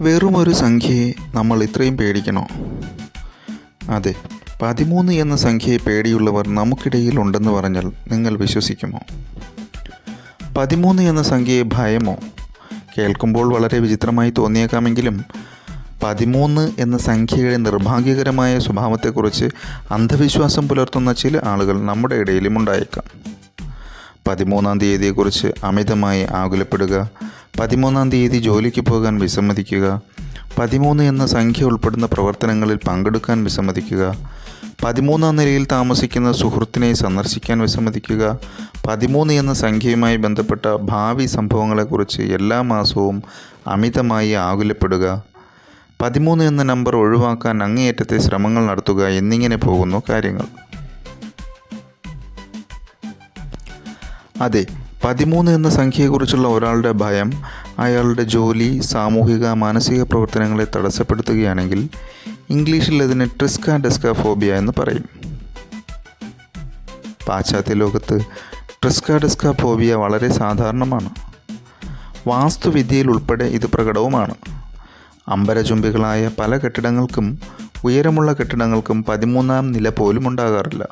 വെറുമൊരു സംഖ്യയെ നമ്മൾ ഇത്രയും പേടിക്കണോ? അതെ പതിമൂന്ന് എന്ന സംഖ്യയെ പേടിയുള്ളവർ നമുക്കിടയിൽ ഉണ്ടെന്ന് പറഞ്ഞാൽ നിങ്ങൾ വിശ്വസിക്കുമോ? പതിമൂന്ന് എന്ന സംഖ്യയെ ഭയമോ? കേൾക്കുമ്പോൾ വളരെ വിചിത്രമായി തോന്നിയേക്കാമെങ്കിലും പതിമൂന്ന് എന്ന സംഖ്യയുടെ നിർഭാഗ്യകരമായ സ്വഭാവത്തെക്കുറിച്ച് അന്ധവിശ്വാസം പുലർത്തുന്ന ചില ആളുകൾ നമ്മുടെ ഇടയിലും ഉണ്ടായേക്കാം. പതിമൂന്നാം തീയതിയെക്കുറിച്ച് അമിതമായി ആകുലപ്പെടുക. പതിമൂന്നാം തീയതി ജോലിക്ക് പോകാൻ വിസമ്മതിക്കുക. പതിമൂന്ന് എന്ന സംഖ്യ ഉൾപ്പെടുന്ന പ്രവർത്തനങ്ങളിൽ പങ്കെടുക്കാൻ വിസമ്മതിക്കുക. പതിമൂന്നാം നിലയിൽ താമസിക്കുന്ന സുഹൃത്തിനെ സന്ദർശിക്കാൻ വിസമ്മതിക്കുക. പതിമൂന്ന് എന്ന സംഖ്യയുമായി ബന്ധപ്പെട്ട ഭാവി സംഭവങ്ങളെക്കുറിച്ച് എല്ലാ മാസവും അമിതമായി ആകുലപ്പെടുക. പതിമൂന്ന് എന്ന നമ്പർ ഒഴിവാക്കാൻ അങ്ങേയറ്റത്തെ ശ്രമങ്ങൾ നടത്തുക എന്നിങ്ങനെ പോകുന്നു കാര്യങ്ങൾ. അതെ പതിമൂന്ന് എന്ന സംഖ്യയെക്കുറിച്ചുള്ള ഒരാളുടെ ഭയം അയാളുടെ ജോലി സാമൂഹിക മാനസിക പ്രവർത്തനങ്ങളെ തടസ്സപ്പെടുത്തുകയാണെങ്കിൽ ഇംഗ്ലീഷിൽ അതിന് ട്രിസ്ക ഡെസ്ക ഫോബിയ എന്ന് പറയും. പാശ്ചാത്യ ലോകത്ത് ട്രിസ്ക ഡെസ്ക ഫോബിയ വളരെ സാധാരണമാണ്. വാസ്തുവിദ്യയിൽ ഉൾപ്പെടെ ഇത് പ്രകടവുമാണ്. അമ്പരചുംബികളായ പല കെട്ടിടങ്ങൾക്കും ഉയരമുള്ള കെട്ടിടങ്ങൾക്കും പതിമൂന്നാം നില പോലും ഉണ്ടാകാറില്ല.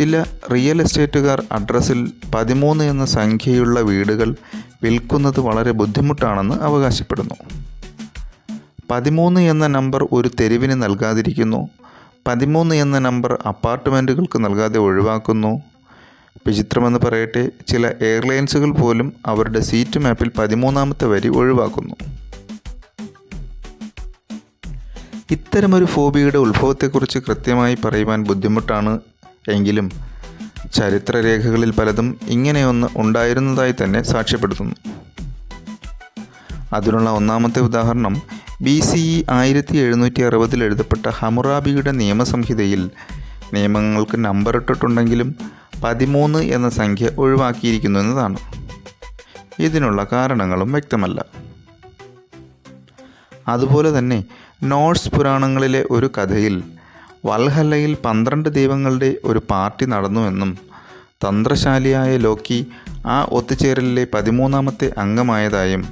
ചില റിയൽ എസ്റ്റേറ്റുകാർ അഡ്രസ്സിൽ പതിമൂന്ന് എന്ന സംഖ്യയുള്ള വീടുകൾ വിൽക്കുന്നത് വളരെ ബുദ്ധിമുട്ടാണെന്ന് അവകാശപ്പെടുന്നു. പതിമൂന്ന് എന്ന നമ്പർ ഒരു തെരുവിന് നൽകാതിരിക്കുന്നു. പതിമൂന്ന് എന്ന നമ്പർ അപ്പാർട്ട്മെന്റുകൾക്ക് നൽകാതെ ഒഴിവാക്കുന്നു. വിചിത്രമെന്ന് പറയട്ടെ ചില എയർലൈൻസുകൾ പോലും അവരുടെ സീറ്റ് മാപ്പിൽ പതിമൂന്നാമത്തെ വരി ഒഴിവാക്കുന്നു. ഇത്തരമൊരു ഫോബിയുടെ ഉത്ഭവത്തെക്കുറിച്ച് കൃത്യമായി പറയുവാൻ ബുദ്ധിമുട്ടാണ് എങ്കിലും ചരിത്രരേഖകളിൽ പലതും ഇങ്ങനെയൊന്ന് ഉണ്ടായിരുന്നതായി തന്നെ സാക്ഷ്യപ്പെടുത്തുന്നു. അതിനുള്ള ഒന്നാമത്തെ ഉദാഹരണം ബി സി ഇ ആയിരത്തി എഴുന്നൂറ്റി അറുപതിൽ എഴുതപ്പെട്ട ഹമുറാബിയുടെ നിയമസംഹിതയിൽ നിയമങ്ങൾക്ക് നമ്പർ ഇട്ടിട്ടുണ്ടെങ്കിലും പതിമൂന്ന് എന്ന സംഖ്യ ഒഴിവാക്കിയിരിക്കുന്നു എന്നതാണ്. ഇതിനുള്ള കാരണങ്ങളും വ്യക്തമല്ല. അതുപോലെ തന്നെ നോർസ് പുരാണങ്ങളിലെ ഒരു കഥയിൽ വൽഹല്ലയിൽ പന്ത്രണ്ട് ദൈവങ്ങളുടെ ഒരു പാർട്ടി നടന്നുവെന്നും തന്ത്രശാലിയായ ലോക്കി ആ ഒത്തുചേരലിലെ പതിമൂന്നാമത്തെ അംഗമായതായും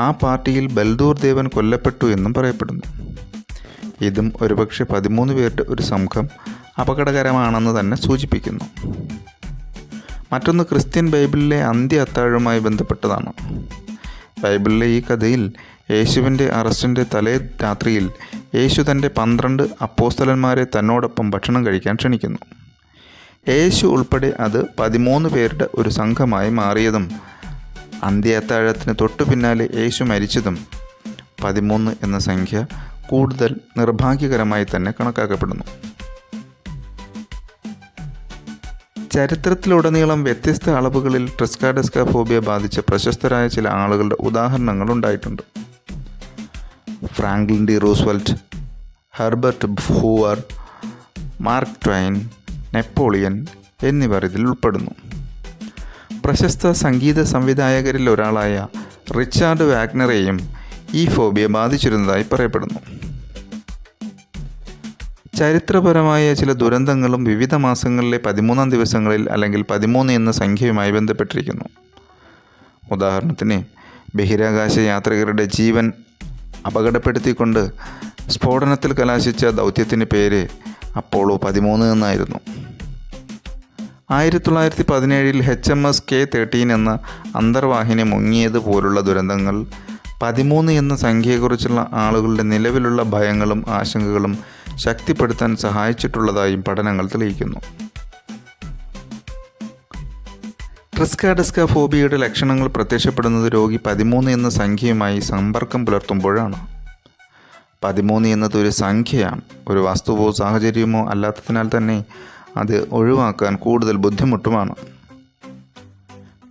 ആ പാർട്ടിയിൽ ബൽദൂർ ദേവൻ കൊല്ലപ്പെട്ടു എന്നും പറയപ്പെടുന്നു. ഇതും ഒരുപക്ഷെ പതിമൂന്ന് പേരുടെ ഒരു സംഘം അപകടകരമാണെന്ന് തന്നെ സൂചിപ്പിക്കുന്നു. മറ്റൊന്ന് ക്രിസ്ത്യൻ ബൈബിളിലെ അന്ത്യ അത്താഴവുമായി ബന്ധപ്പെട്ടതാണ്. ബൈബിളിലെ ഈ കഥയിൽ യേശുവിന്റെ അറസ്റ്റിന്റെ തലേ രാത്രിയിൽ യേശു തന്റെ പന്ത്രണ്ട് അപ്പോസ്തലന്മാരെ തന്നോടൊപ്പം ഭക്ഷണം കഴിക്കാൻ ക്ഷണിക്കുന്നു. യേശു ഉൾപ്പെടെ അത് പതിമൂന്ന് പേരുടെ ഒരു സംഘമായി മാറിയതും അന്ത്യ അത്താഴത്തിന് തൊട്ടു പിന്നാലെ യേശു മരിച്ചതും പതിമൂന്ന് എന്ന സംഖ്യ കൂടുതൽ നിർഭാഗ്യകരമായി തന്നെ കണക്കാക്കപ്പെടുന്നു. ചരിത്രത്തിലുടനീളം വ്യത്യസ്ത അളവുകളിൽ ട്രിസ്കാഡെസ്ക ഫോബിയ ബാധിച്ച പ്രശസ്തരായ ചില ആളുകളുടെ ഉദാഹരണങ്ങൾ ഉണ്ടായിട്ടുണ്ട്. Franklin D Roosevelt Herbert Hoover Mark Twain Napoleon എന്നിവർ ഇതിൽ ഉൾപ്പെടുന്നു. പ്രശസ്ത സംഗീത സംവിധായകരിൽ ഒരാളായ റിച്ചാർഡ് വാഗ്നറെയും ഈ ഫോബിയ ബാധിച്ചിരുന്നതായി പറയപ്പെടുന്നു. ചരിത്രപരമായ ചില ദുരന്തങ്ങളും വിവിധ മാസങ്ങളിലെ പതിമൂന്നാം ദിവസങ്ങളിൽ അല്ലെങ്കിൽ പതിമൂന്ന് എന്ന സംഖ്യയുമായി ബന്ധപ്പെട്ടിരിക്കുന്നു. ഉദാഹരണത്തിന് ബഹിരാകാശ യാത്രികരുടെ ജീവൻ അപകടപ്പെടുത്തിക്കൊണ്ട് സ്ഫോടനത്തിൽ കലാശിച്ച ദൗത്യത്തിന് പേര് അപ്പോളോ പതിമൂന്ന് എന്നായിരുന്നു. ആയിരത്തി തൊള്ളായിരത്തി പതിനേഴിൽ H M S K thirteen എന്ന അന്തർവാഹിനി മുങ്ങിയത് പോലുള്ള ദുരന്തങ്ങൾ പതിമൂന്ന് എന്ന സംഖ്യയെക്കുറിച്ചുള്ള ആളുകളുടെ നിലവിലുള്ള ഭയങ്ങളും ആശങ്കകളും ശക്തിപ്പെടുത്താൻ സഹായിച്ചിട്ടുള്ളതായും പഠനങ്ങൾ തെളിയിക്കുന്നു. ട്രിസ്കാഡെസ്ക ഫോബിയയുടെ ലക്ഷണങ്ങൾ പ്രത്യക്ഷപ്പെടുന്നത് രോഗി പതിമൂന്ന് എന്ന സംഖ്യയുമായി സമ്പർക്കം പുലർത്തുമ്പോഴാണ്. പതിമൂന്ന് എന്നത് ഒരു സംഖ്യയാണ്. ഒരു വസ്തുവോ സാഹചര്യമോ അല്ലാത്തതിനാൽ തന്നെ അത് ഒഴിവാക്കാൻ കൂടുതൽ ബുദ്ധിമുട്ടുമാണ്.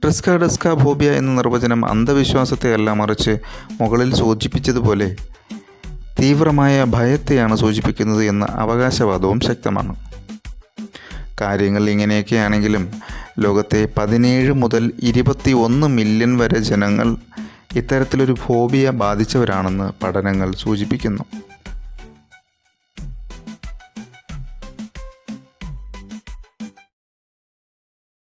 ട്രിസ്കാഡസ്ക ഫോബിയ എന്ന നിർവചനം അന്ധവിശ്വാസത്തെയല്ല മറിച്ച് മുകളിൽ സൂചിപ്പിച്ചതുപോലെ തീവ്രമായ ഭയത്തെയാണ് സൂചിപ്പിക്കുന്നത് എന്ന അവകാശവാദവും ശക്തമാണ്. കാര്യങ്ങൾ ഇങ്ങനെയൊക്കെയാണെങ്കിലും ലോകത്തെ പതിനേഴ് മുതൽ ഇരുപത്തി ഒന്ന് മില്യൺ വരെ ജനങ്ങൾ ഇത്തരത്തിലൊരു ഫോബിയ ബാധിച്ചവരാണെന്ന് പഠനങ്ങൾ സൂചിപ്പിക്കുന്നു.